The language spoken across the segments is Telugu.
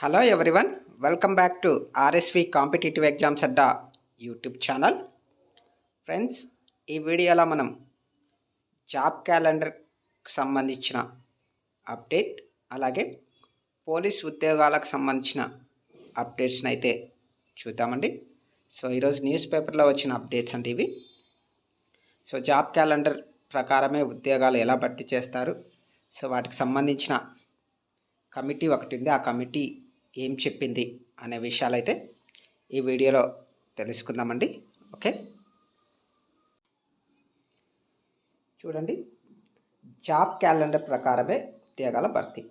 Hello everyone welcome back to RSV competitive exams Adda YouTube channel friends ఈ వీడియోలో మనం జాబ్ క్యాలెండర్కి సంబంధించిన అప్డేట్ అలాగే పోలీస్ ఉద్యోగాలకు సంబంధించిన అప్డేట్స్ని అయితే చూద్దామండి. సో ఈరోజు న్యూస్ పేపర్లో వచ్చిన అప్డేట్స్ అండి ఇవి. సో జాబ్ క్యాలెండర్ ప్రకారమే ఉద్యోగాలు ఎలా భర్తీ చేస్తారు? సో వాటికి సంబంధించిన కమిటీ ఒకటి ఉంది. ఆ కమిటీ ఏం చెప్పింది అనే విషయాలు అయితే ఈ వీడియోలో తెలుసుకుందామండి. ఓకే? చూడండి. జాబ్ క్యాలెండర్ ప్రకారమే ఉద్యోగాల భర్తీ.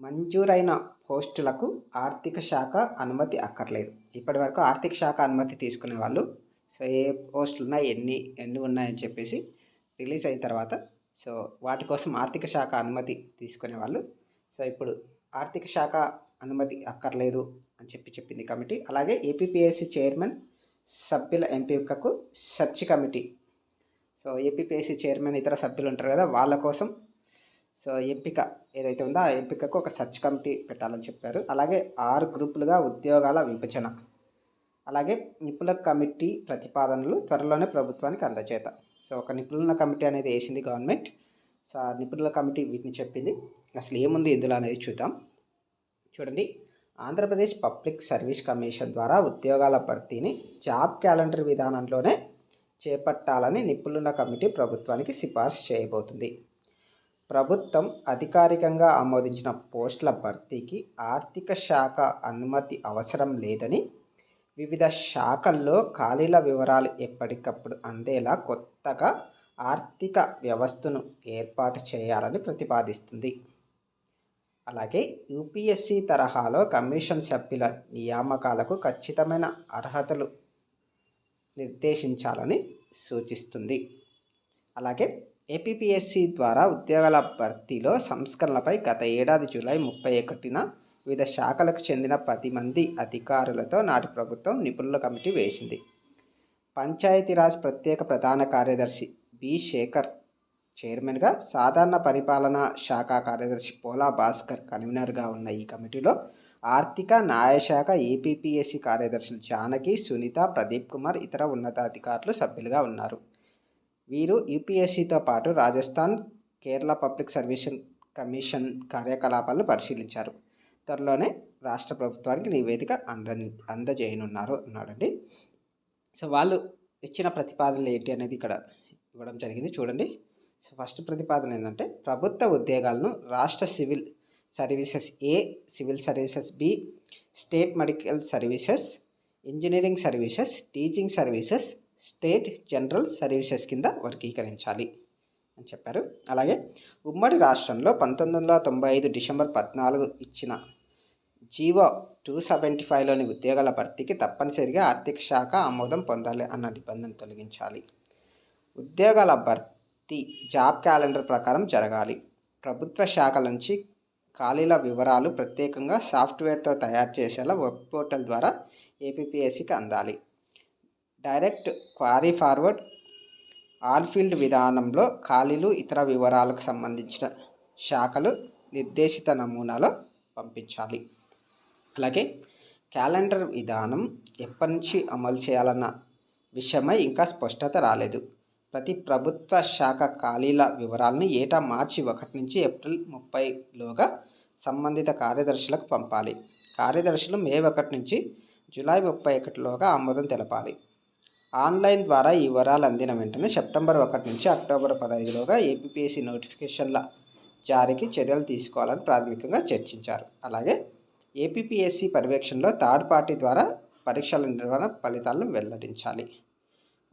మంజూరైన పోస్టులకు ఆర్థిక శాఖ అనుమతి అక్కర్లేదు. ఇప్పటి వరకు ఆర్థిక శాఖ అనుమతి తీసుకునే వాళ్ళు సో ఏ పోస్టులు ఉన్నాయి ఎన్ని ఎన్ని ఉన్నాయని చెప్పేసి రిలీజ్ అయిన తర్వాత సో వాటి కోసం ఆర్థిక శాఖ అనుమతి తీసుకునే వాళ్ళు. సో ఇప్పుడు ఆర్థిక శాఖ అనుమతి అక్కర్లేదు అని చెప్పి చెప్పింది కమిటీ. అలాగే ఏపీపీఎస్సీ చైర్మన్ సభ్యుల ఎంపికకు search committee. So APPSC chairman ఇతర సభ్యులు ఉంటారు కదా వాళ్ళ కోసం సో ఎంపిక ఏదైతే ఉందో ఆ ఎంపికకు ఒక సెర్చ్ కమిటీ పెట్టాలని చెప్పారు. అలాగే ఆరు గ్రూపులుగా ఉద్యోగాల విభజన. అలాగే నిపుణుల కమిటీ ప్రతిపాదనలు త్వరలోనే ప్రభుత్వానికి అందజేత సో ఒక నిపుణుల కమిటీ అనేది వేసింది గవర్నమెంట్. సో ఆ నిపుణుల కమిటీ వీటిని చెప్పింది. అసలు ఏముంది ఇందులో అనేది చూద్దాం. చూడండి. ఆంధ్రప్రదేశ్ పబ్లిక్ సర్వీస్ కమిషన్ ద్వారా ఉద్యోగాల భర్తీని జాబ్ క్యాలెండర్ విధానంలోనే చేపట్టాలని నిపుణుల కమిటీ ప్రభుత్వానికి సిఫార్సు చేయబోతుంది. ప్రభుత్వం అధికారికంగా ఆమోదించిన పోస్టుల భర్తీకి ఆర్థిక శాఖ అనుమతి అవసరం లేదని వివిధ శాఖల్లో ఖాళీల వివరాలు ఎప్పటికప్పుడు అందేలా కొత్తగా ఆర్థిక వ్యవస్థను ఏర్పాటు చేయాలని ప్రతిపాదిస్తుంది. అలాగే యూపీఎస్సీ తరహాలో కమిషన్ సభ్యుల నియామకాలకు ఖచ్చితమైన అర్హతలు నిర్దేశించాలని సూచిస్తుంది. అలాగే ఏపీపీఎస్సీ ద్వారా ఉద్యోగాల భర్తీలో సంస్కరణలపై గత ఏడాది జూలై ముప్పై ఒకటిన వివిధ శాఖలకు చెందిన పది మంది అధికారులతో నాటి ప్రభుత్వం నిపుణుల కమిటీ వేసింది. పంచాయతీరాజ్ ప్రత్యేక ప్రధాన కార్యదర్శి బి శేఖర్ చైర్మన్గా సాధారణ పరిపాలనా శాఖ కార్యదర్శి పోలా భాస్కర్ కన్వీనర్గా ఉన్న ఈ కమిటీలో ఆర్థిక న్యాయశాఖ ఏపీపీఎస్సీ కార్యదర్శులు జానకి సునీత ప్రదీప్ కుమార్ ఇతర ఉన్నతాధికారులు సభ్యులుగా ఉన్నారు. వీరు యూపీఎస్సీతో పాటు Rajasthan Kerala public service commission కార్యకలాపాలను పరిశీలించారు. త్వరలోనే రాష్ట్ర ప్రభుత్వానికి నివేదిక అంద అందజేయనున్నారు అన్నాడండి. సో వాళ్ళు ఇచ్చిన ప్రతిపాదనలు ఏంటి అనేది ఇక్కడ ఇవ్వడం జరిగింది. చూడండి. సో ఫస్ట్ ప్రతిపాదన ఏంటంటే ప్రభుత్వ ఉద్యోగాలను రాష్ట్ర civil services A civil services B state medical services engineering services teaching services state general services కింద వర్గీకరించాలి అని చెప్పారు. అలాగే ఉమ్మడి రాష్ట్రంలో పంతొమ్మిది వందల తొంభై ఐదు డిసెంబర్ పద్నాలుగు ఇచ్చిన జీవో టూ సెవెంటీ ఫైవ్లోని ఉద్యోగాల భర్తీకి తప్పనిసరిగా ఆర్థిక శాఖ ఆమోదం పొందాలి అన్న నిబంధన తొలగించాలి. ఉద్యోగాల భర్తీ ది జాబ్ క్యాలెండర్ ప్రకారం జరగాలి. ప్రభుత్వ శాఖల నుంచి ఖాళీల వివరాలు ప్రత్యేకంగా సాఫ్ట్వేర్తో తయారు చేసేలా వెబ్ పోర్టల్ ద్వారా ఏపీపీఎస్సికి అందాలి. డైరెక్ట్ క్వారీ ఫార్వర్డ్ ఆల్ఫీల్డ్ విధానంలో ఖాళీలు ఇతర వివరాలకు సంబంధించిన శాఖలు నిర్దేశిత నమూనాలో పంపించాలి. అలాగే క్యాలెండర్ విధానం ఎప్పటి నుంచి అమలు చేయాలన్న విషయమై ఇంకా స్పష్టత రాలేదు. ప్రతి ప్రభుత్వ శాఖ ఖాళీల వివరాలను ఏటా మార్చి ఒకటి నుంచి ఏప్రిల్ ముప్పైలోగా సంబంధిత కార్యదర్శులకు పంపాలి. కార్యదర్శులు మే ఒకటి నుంచి జూలై ముప్పై ఒకటిలోగా ఆమోదం తెలపాలి. ఆన్లైన్ ద్వారా ఈ వివరాలు అందిన వెంటనే సెప్టెంబర్ ఒకటి నుంచి అక్టోబర్ పదహైదులోగా ఏపీపీఎస్సీ నోటిఫికేషన్ల జారీకి చర్యలు తీసుకోవాలని ప్రాథమికంగా చర్చించారు. అలాగే ఏపీపీఎస్సీ పర్యవేక్షణలో థర్డ్ పార్టీ ద్వారా పరీక్షల నిర్వహణ ఫలితాలను వెల్లడించాలి.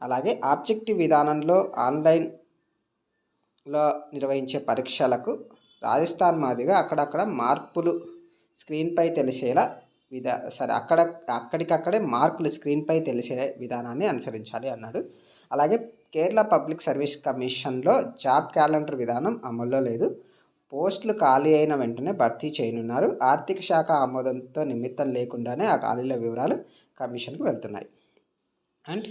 అలాగే ఆబ్జెక్టివ్ విధానంలో ఆన్లైన్లో నిర్వహించే పరీక్షలకు రాజస్థాన్ మాదిరిగా అక్కడక్కడ మార్పులు స్క్రీన్పై తెలిసేలా విధా సరే అక్కడ అక్కడికక్కడే మార్కులు స్క్రీన్పై తెలిసే విధానాన్ని అనుసరించాలి అన్నాడు. అలాగే కేరళ పబ్లిక్ సర్వీస్ కమిషన్లో జాబ్ క్యాలెండర్ విధానం అమల్లో లేదు. పోస్టులు ఖాళీ అయిన వెంటనే భర్తీ చేయనున్నారు. ఆర్థిక శాఖ ఆమోదంతో నిమిత్తం లేకుండానే ఆ ఖాళీల వివరాలు కమిషన్కి వెళ్తున్నాయి. అండ్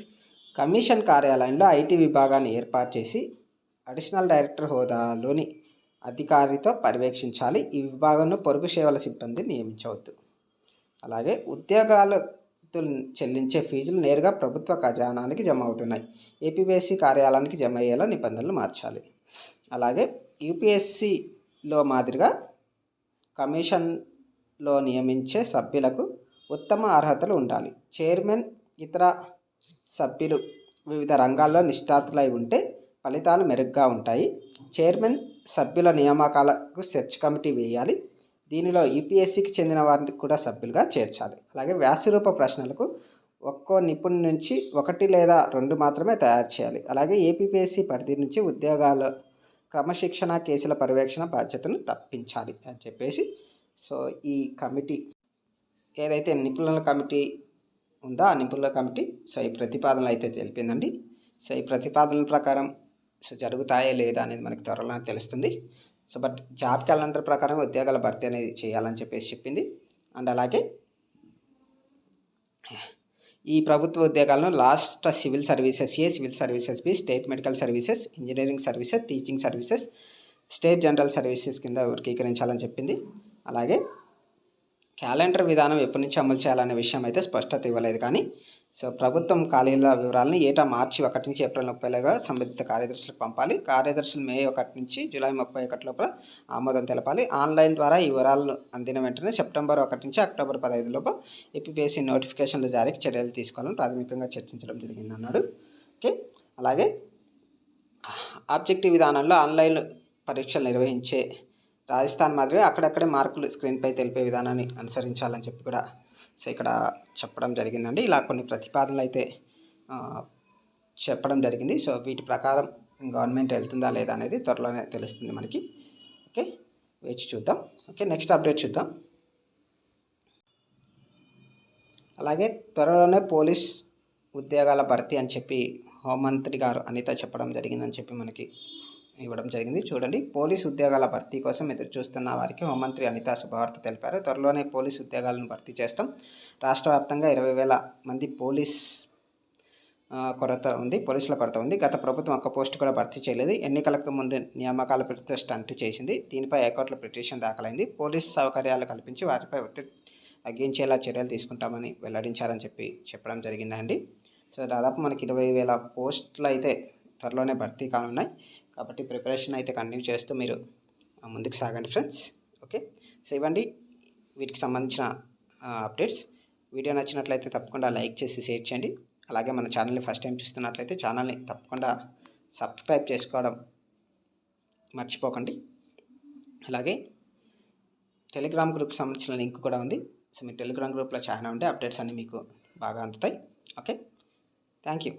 కమిషన్ కార్యాలయంలో ఐటీ విభాగాన్ని ఏర్పాటు చేసి అడిషనల్ డైరెక్టర్ హోదాలోని అధికారితో పర్యవేక్షించాలి. ఈ విభాగంలో పొరుగు సేవల సిబ్బంది నియమించవద్దు. అలాగే ఉద్యోగాలు చెల్లించే ఫీజులు నేరుగా ప్రభుత్వ ఖజానానికి జమ అవుతున్నాయి. ఏపీఎస్సి కార్యాలయానికి జమ అయ్యేలా నిబంధనలు మార్చాలి. అలాగే యూపీఎస్సిలో మాదిరిగా కమిషన్లో నియమించే సభ్యులకు ఉత్తమ అర్హతలు ఉండాలి. చైర్మన్ ఇతర సభ్యులు వివిధ రంగాల్లో నిష్ణాతులై ఉంటే ఫలితాలు మెరుగ్గా ఉంటాయి. చైర్మన్ సభ్యుల నియామకాలకు సెర్చ్ కమిటీ వేయాలి. దీనిలో యూపీఎస్సికి చెందిన వారిని కూడా సభ్యులుగా చేర్చాలి. అలాగే వ్యాసరూప ప్రశ్నలకు ఒక్కో నిపుణు నుంచి ఒకటి లేదా రెండు మాత్రమే తయారు చేయాలి. అలాగే ఏపీపీఎస్సి పరిధి నుంచి ఉద్యోగాల క్రమశిక్షణ కేసుల పర్యవేక్షణ బాధ్యతను తప్పించాలి అని చెప్పేసి సో ఈ కమిటీ ఏదైతే నిపుణుల కమిటీ ఉందా? ఆ నిపుణుల కమిటీ సో ఈ ప్రతిపాదనలు అయితే తెలిపిందండి. సో ఈ ప్రతిపాదనల ప్రకారం సో జరుగుతాయా లేదా అనేది మనకి త్వరలో తెలుస్తుంది. సో బట్ జాబ్ క్యాలెండర్ ప్రకారం ఉద్యోగాల భర్తీ అనేది చేయాలని చెప్పేసి చెప్పింది. అండ్ అలాగే ఈ ప్రభుత్వ ఉద్యోగాలను last civil services A civil services B state medical services engineering services teaching services state general services కింద వర్గీకరించాలని చెప్పింది. అలాగే క్యాలెండర్ విధానం ఎప్పటి నుంచి అమలు చేయాలనే విషయం అయితే స్పష్టత ఇవ్వలేదు కానీ సో ప్రభుత్వం ఖాళీల వివరాలను ఏటా మార్చి ఒకటి నుంచి ఏప్రిల్ ముప్పైలోగా సంబంధిత కార్యదర్శులకు పంపాలి. కార్యదర్శులు మే ఒకటి నుంచి జూలై ముప్పై ఒకటి లోపల ఆమోదం తెలపాలి. ఆన్లైన్ ద్వారా ఈ వివరాలను అందిన వెంటనే సెప్టెంబర్ ఒకటి నుంచి అక్టోబర్ పదహైదు లోపు ఏపీపీఎస్సీ నోటిఫికేషన్ల జారీకి చర్యలు తీసుకోవాలని ప్రాథమికంగా చర్చించడం జరిగింది అన్నాడు ఓకే? అలాగే ఆబ్జెక్టివ్ విధానంలో ఆన్లైన్ పరీక్షలు నిర్వహించే రాజస్థాన్ మాదిరిగా అక్కడక్కడే మార్కులు స్క్రీన్పై తెలిపే విధానాన్ని అనుసరించాలని చెప్పి కూడా సో ఇక్కడ చెప్పడం జరిగిందండి. ఇలా కొన్ని ప్రతిపాదనలు అయితే చెప్పడం జరిగింది. సో వీటి ప్రకారం గవర్నమెంట్ వెళ్తుందా లేదా అనేది త్వరలోనే తెలుస్తుంది మనకి. ఓకే వేచి చూద్దాం. ఓకే నెక్స్ట్ అప్డేట్ చూద్దాం. అలాగే త్వరలోనే పోలీస్ ఉద్యోగాల భర్తీ అని చెప్పి హోంమంత్రి గారు అనిత చెప్పడం జరిగిందని చెప్పి మనకి ఇవ్వడం జరిగింది. చూడండి పోలీస్ ఉద్యోగాల భర్తీ కోసం ఎదురు చూస్తున్న వారికి హోంమంత్రి అనిత శుభవార్త తెలిపారు. త్వరలోనే పోలీస్ ఉద్యోగాలను భర్తీ చేస్తాం. రాష్ట్ర వ్యాప్తంగా ఇరవై వేల మంది పోలీస్ కొరత ఉంది పోలీసుల కొరత ఉంది. గత ప్రభుత్వం ఒక్క పోస్ట్ కూడా భర్తీ చేయలేదు. ఎన్నికలకు ముందు నియామకాల ప్రతి స్టంట్ చేసింది. దీనిపై హైకోర్టులో పిటిషన్ దాఖలైంది. పోలీస్ సౌకర్యాలు కల్పించి వారిపై ఒత్తిడి తగ్గించేలా చర్యలు తీసుకుంటామని వెల్లడించారని చెప్పి చెప్పడం జరిగిందండి. సో దాదాపు మనకి ఇరవై వేల పోస్టులు అయితే త్వరలోనే భర్తీ కానున్నాయి. కాబట్టి ప్రిపరేషన్ అయితే కంటిన్యూ చేస్తూ మీరు ముందుకు సాగండి ఫ్రెండ్స్. ఓకే? సో ఇవ్వండి. వీటికి సంబంధించిన అప్డేట్స్. వీడియో నచ్చినట్లయితే తప్పకుండా లైక్ చేసి షేర్ చేయండి. అలాగే మన ఛానల్ని ఫస్ట్ టైం చూస్తున్నట్లయితే ఛానల్ని తప్పకుండా సబ్స్క్రైబ్ చేసుకోవడం మర్చిపోకండి. అలాగే టెలిగ్రామ్ గ్రూప్ సంబంధించిన లింక్ కూడా ఉంది. సో మీ టెలిగ్రామ్ గ్రూప్లో చాలా ఉంటే అప్డేట్స్ అన్నీ మీకు బాగా అందుతాయి. ఓకే? Thank you.